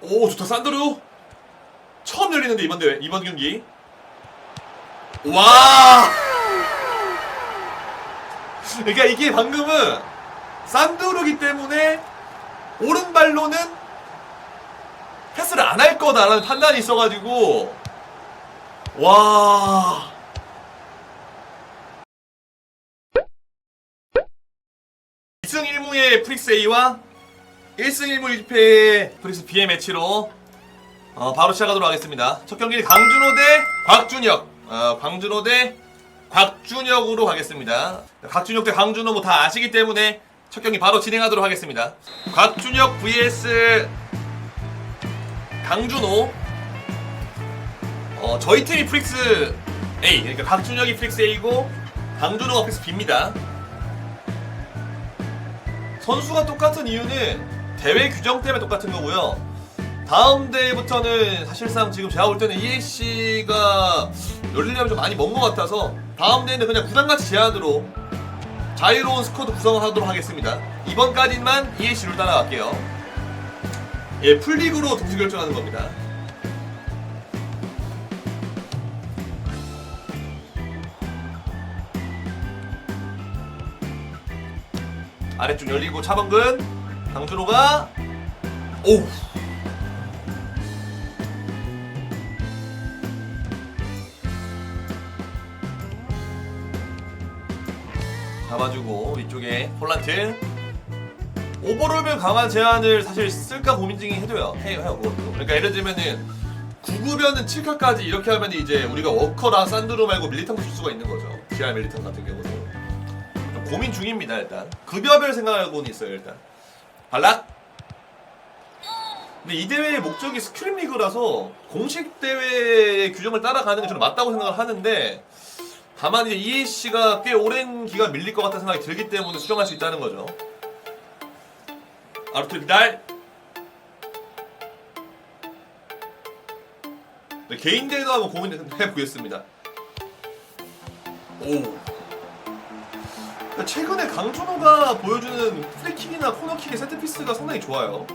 오 좋다. 산드루. 처음 열리는데 이번 대회 이번 경기. 와! 그러니까 이게 방금은 산드루기 때문에 오른발로는 패스를 안 할 거다라는 판단이 있어가지고. 와! 2승 1무의 프릭스 A와 1승 1무 1패의 프릭스 B의 매치로 어, 바로 시작하도록 하겠습니다. 첫 경기는 강준호 대 곽준혁. 어, 강준호 대 곽준혁으로 가겠습니다. 곽준혁 대 강준호 뭐 다 아시기 때문에 첫 경기 바로 진행하도록 하겠습니다. 곽준혁 vs 강준호. 어, 저희 팀이 프릭스 A. 그러니까 곽준혁이 프릭스 A고 강준호가 프릭스 B입니다. 선수가 똑같은 이유는 대회 규정 때문에 똑같은 거고요. 다음 대회부터는 사실상 지금 제가 볼 때는 EAC가 열리려면 좀 많이 먼 것 같아서 다음 대회는 그냥 구단같이 제한으로 자유로운 스쿼드 구성을 하도록 하겠습니다. 이번까지만 EAC 룰 따라갈게요. 예, 풀리그로 동시 결정하는 겁니다. 아래쪽 열리고 차범근 강준호가 오우 잡아주고 위쪽에 폴란트. 오버롤별 강화 제한을 사실 쓸까 고민 중이 해도요. 해요 해요 그것도. 그러니까 예를 들면은 9급여는 7카까지 이렇게 하면 이제 우리가 워커랑 산드로 말고 밀리턴도 줄 수가 있는 거죠. DR 밀리턴 같은 경우는 좀 고민 중입니다 일단. 급여별 생각하고는 있어요 일단 발락 근데 이 대회의 목적이 스크림 리그라서 공식 대회의 규정을 따라가는 게 저는 맞다고 생각을 하는데 다만 이제 EAC가 꽤 오랜 기간 밀릴 것 같다는 생각이 들기 때문에 수정할 수 있다는 거죠. 아르투 비달. 네, 개인 대회도 한번 고민해 보겠습니다. 오. 최근에 강준호가 보여주는 프리킥이나 코너킥의 세트피스가 상당히 좋아요.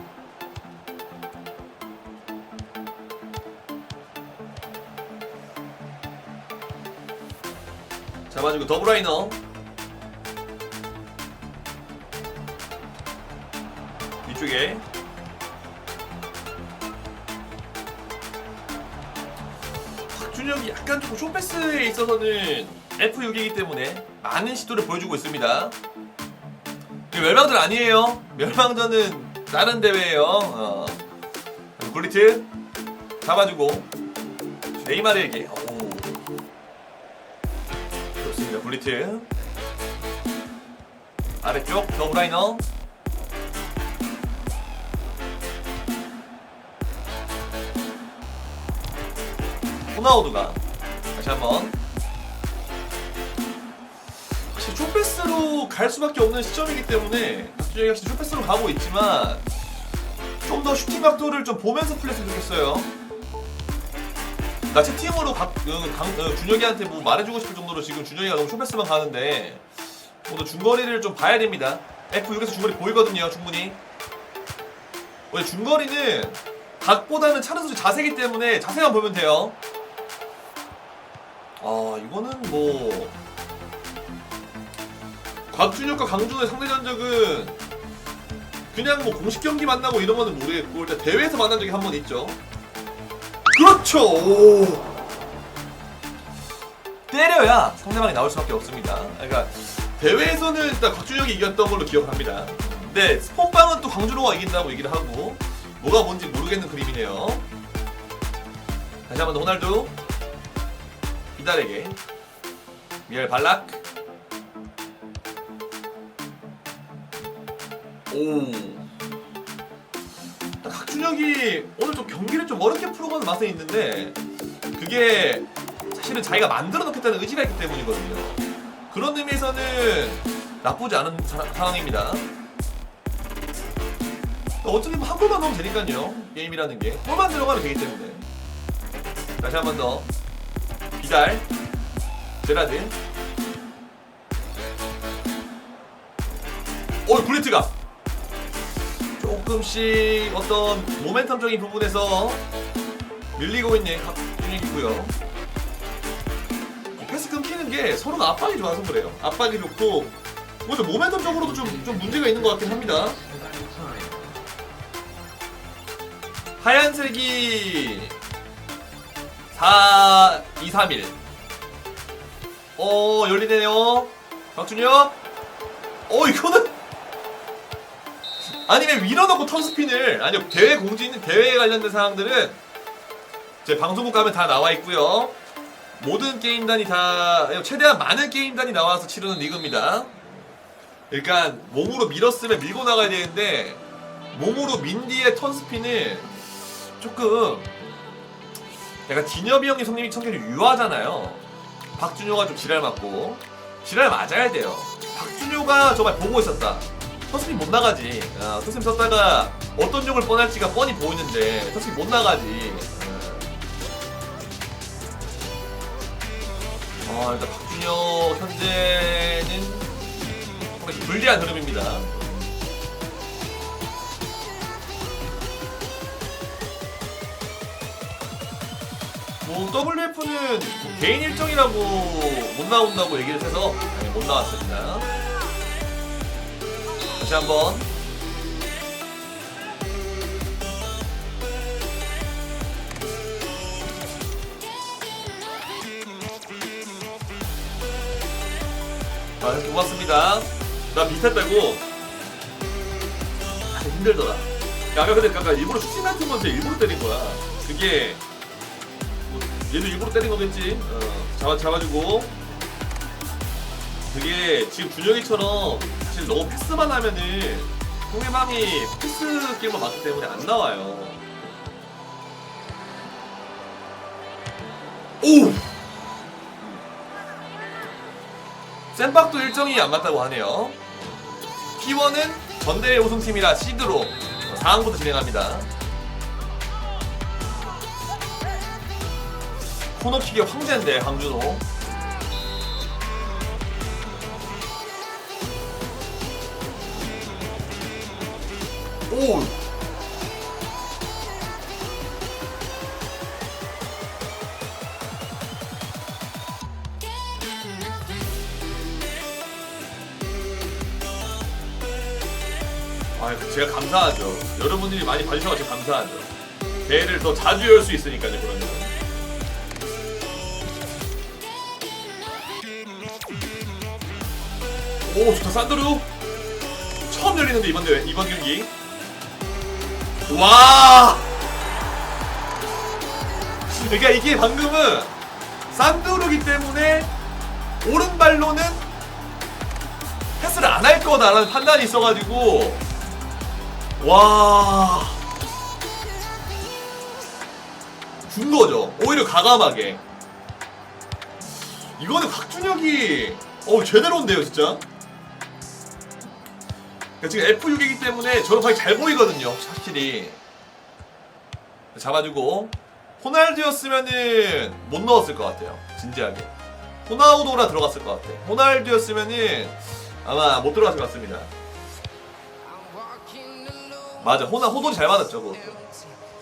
잡아주고 더블라이너 이쪽에 박준혁이 약간 조금 쇼패스에 있어서는 F6이기 때문에 많은 시도를 보여주고 있습니다. 멸망전 아니에요. 멸망전은 다른 대회예요. 어. 굴리트 잡아주고. 네이마르에게. 오. 좋습니다. 블리트 아래쪽 더블라이너. 호나우드가 다시 한번 쇼패스로 갈 수밖에 없는 시점이기 때문에 박준혁이 확실히 쇼패스로 가고 있지만 좀 더 슈팅 각도를 좀 보면서 플레이했으면 좋겠어요. 나 채팅으로 각, 어, 강, 어, 준혁이한테 뭐 말해주고 싶을 정도로 지금 준혁이가 너무 쇼패스만 가는데 오늘 중거리를 좀 봐야 됩니다. F6에서 중거리 보이거든요, 충분히. 원래 중거리는 각보다는 차는 선수 자세기 때문에 자세만 보면 돼요. 아, 이거는 뭐 곽준혁과 강준호의 상대 전적은 그냥 뭐 공식 경기 만나고 이런 거는 모르겠고 일단 대회에서 만난 적이 한 번 있죠. 그렇죠. 오. 때려야 상대방이 나올 수밖에 없습니다. 그러니까 대회에서는 일단 곽준혁이 이겼던 걸로 기억합니다. 근데 스폰방은 또 강준호가 이긴다고 얘기를 하고 뭐가 뭔지 모르겠는 그림이네요. 다시 한번 더 호날두 비달에게 미엘 발락 오. 각준혁이 오늘 좀 경기를 좀 어렵게 풀어가는 맛은 있는데 그게 사실은 자기가 만들어 놓겠다는 의지가 있기 때문이거든요. 그런 의미에서는 나쁘지 않은 사- 상황입니다. 어차피 뭐한 골만 넣으면 되니까요. 게임이라는 게. 골만 들어가면 되기 때문에. 다시 한 번 더. 비달. 제라드. 오 블리트가 조금씩 어떤 모멘텀적인 부분에서 밀리고 있는 각준이고요. 패스 끊기는 게 서로가 압박이 좋아서 그래요. 압박이 좋고 먼저 모멘텀적으로도 좀, 좀 문제가 있는 것 같긴 합니다. 하얀색이 4, 2, 3, 1. 어, 열리네요. 박준혁. 어, 이거는. 아니면 밀어넣고 턴스핀을. 아니요, 대회 공지 있는 대회에 관련된 사항들은 제 방송국 가면 다 나와 있고요. 모든 게임단이 다, 최대한 많은 게임단이 나와서 치르는 리그입니다. 그러니까 몸으로 밀었으면 밀고 나가야 되는데 몸으로 민 뒤에 턴스핀을 조금 약간 진엽이 형님 성님이 성격이 유하잖아요. 박준효가 좀 지랄 맞고 지랄 맞아야 돼요. 박준효가 정말 보고 있었다. 턴스핀 못 나가지. 아, 턴스핀 썼다가 어떤 욕을 뻔할지가 뻔히 보이는데 턴스핀 못 나가지. 아 일단 박준효 현재는 상당히 불리한 흐름입니다. 뭐 WF는 개인 일정이라고 못 나온다고 얘기를 해서 네, 못 나왔습니다. 다시 한번 아, 고맙습니다. 나 비슷했다고. 아, 힘들더라. 야, 근데 아까 일부러 슈팅 같은 건데 일부러 때린 거야. 그게 뭐, 얘도 일부러 때린 거겠지. 어, 잡아 잡아주고. 그게 지금 준혁이처럼 사실 너무 패스만 하면은 상대방이 패스 게임을 맞기 때문에 안 나와요. 오! 센박도 일정이 안 맞다고 하네요. T1은 전대회 우승팀이라 시드로 4항부터 진행합니다. 코너킥의 황제인데 황준호. 오. 아, 제가 감사하죠. 여러분들이 많이 봐주셔서 제가 감사하죠. 대회를 더 자주 열 수 있으니까요, 그러면. 오, 좋다, 산드루. 처음 열리는데, 이번 대회, 이번 경기. 와! 그러니까 이게 방금은 산드루기 때문에 오른발로는 패스를 안 할 거다라는 판단이 있어가지고 와. 준 거죠. 오히려 가감하게. 이거는 박준혁이 어 제대로인데요, 진짜. 그러니까 지금 F6이기 때문에 방이 잘 보이거든요, 확실히. 잡아주고 호날두였으면은 못 넣었을 것 같아요, 진지하게. 호나우도라 들어갔을 것 같아. 호날두였으면은 아마 못 들어갔을 것 같습니다. 맞아 호나 호돈이 잘 맞았죠 그것도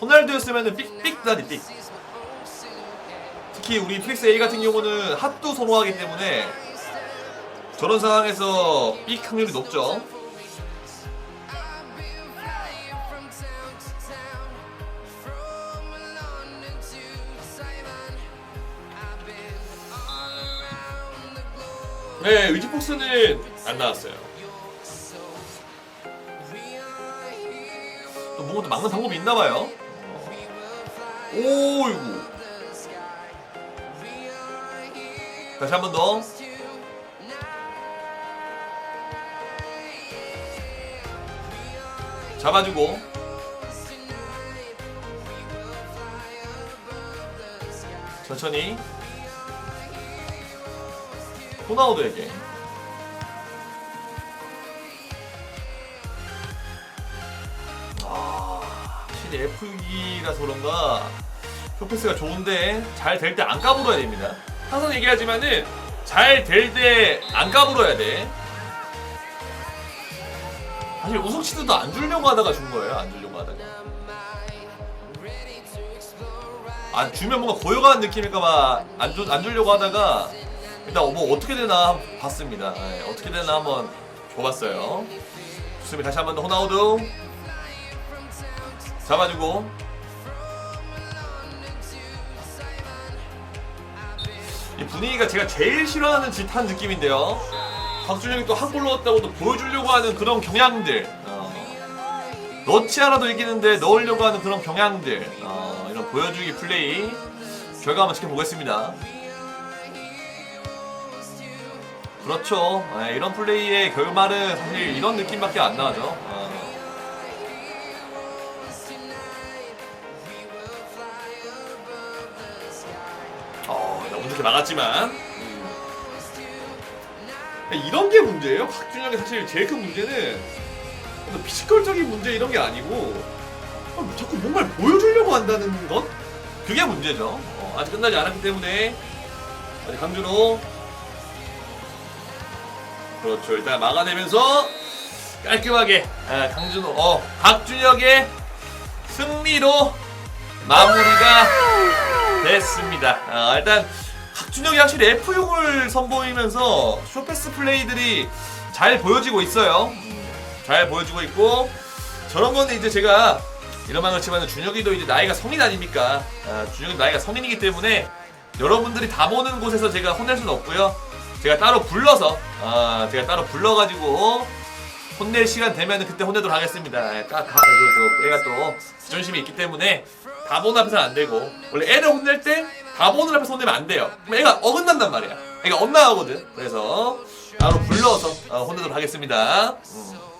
호날두였으면은 삑삑 다니 삑 특히 우리 플릭스 A 같은 경우는 핫도 선호하기 때문에 저런 상황에서 삑 확률이 높죠 네 위즈폭스는 안 나왔어요 또 뭔가 또 막는 방법이 있나 봐요. 오이구. 다시 한 번 더. 잡아주고. 천천히. 호나우드에게. 확실히 F6이라서 그런가 쇼패스가 좋은데 잘 될 때 안 까불어야 됩니다. 항상 얘기하지만은 잘 될 때 안 까불어야 돼. 사실 우승 치드도 안 주려고 하다가 준 거예요. 안 주려고 하다가. 안 주면 뭔가 고요한 느낌일까봐 안, 주, 안 주려고 하다가 일단 뭐 어떻게 되나 한번 봤습니다. 예, 어떻게 되나 한번 줘봤어요. 좋습니다. 다시 한번 더 호나우두 잡아주고 이 분위기가 제가 제일 싫어하는 짓한 느낌인데요. 박준영이 또 한 골 넣었다고 또 보여주려고 하는 그런 경향들. 어, 넣지 않아도 이기는데 넣으려고 하는 그런 경향들. 어, 이런 보여주기 플레이. 결과 한번 지켜보겠습니다. 그렇죠. 예, 이런 플레이의 결말은 사실 이런 느낌밖에 안 나죠. 어. 어, 나 운좋게 막았지만 음. 이런 게 문제예요. 박준영의 사실 제일 큰 문제는 피지컬적인 문제 이런 게 아니고 아, 자꾸 뭔가를 보여주려고 한다는 것 그게 문제죠. 어, 아직 끝나지 않았기 때문에 강준호 그렇죠. 일단 막아내면서 깔끔하게 아, 강준호 어 박준혁의 승리로 마무리가 됐습니다. 아, 일단 박준혁이 확실히 F6을 선보이면서 쇼패스 플레이들이 잘 보여지고 있어요. 음, 잘 보여지고 있고 저런 거는 이제 제가 이런 말을 치면 준혁이도 이제 나이가 성인 아닙니까? 아, 준혁이 나이가 성인이기 때문에 여러분들이 다 보는 곳에서 제가 혼낼 수는 없고요. 제가 따로 불러서 아, 제가 따로 불러가지고 혼낼 시간 되면은 그때 혼내도록 하겠습니다. 아, 까, 가, 저, 저, 애가 또 자존심이 있기 때문에 다 보는 앞에서는 안 되고 원래 애를 혼낼 때다 보는 앞에서 혼내면 안 돼요. 그럼 애가 어긋난단 말이야. 애가 엇나가거든. 그래서 따로 불러서 어, 혼내도록 하겠습니다. 음.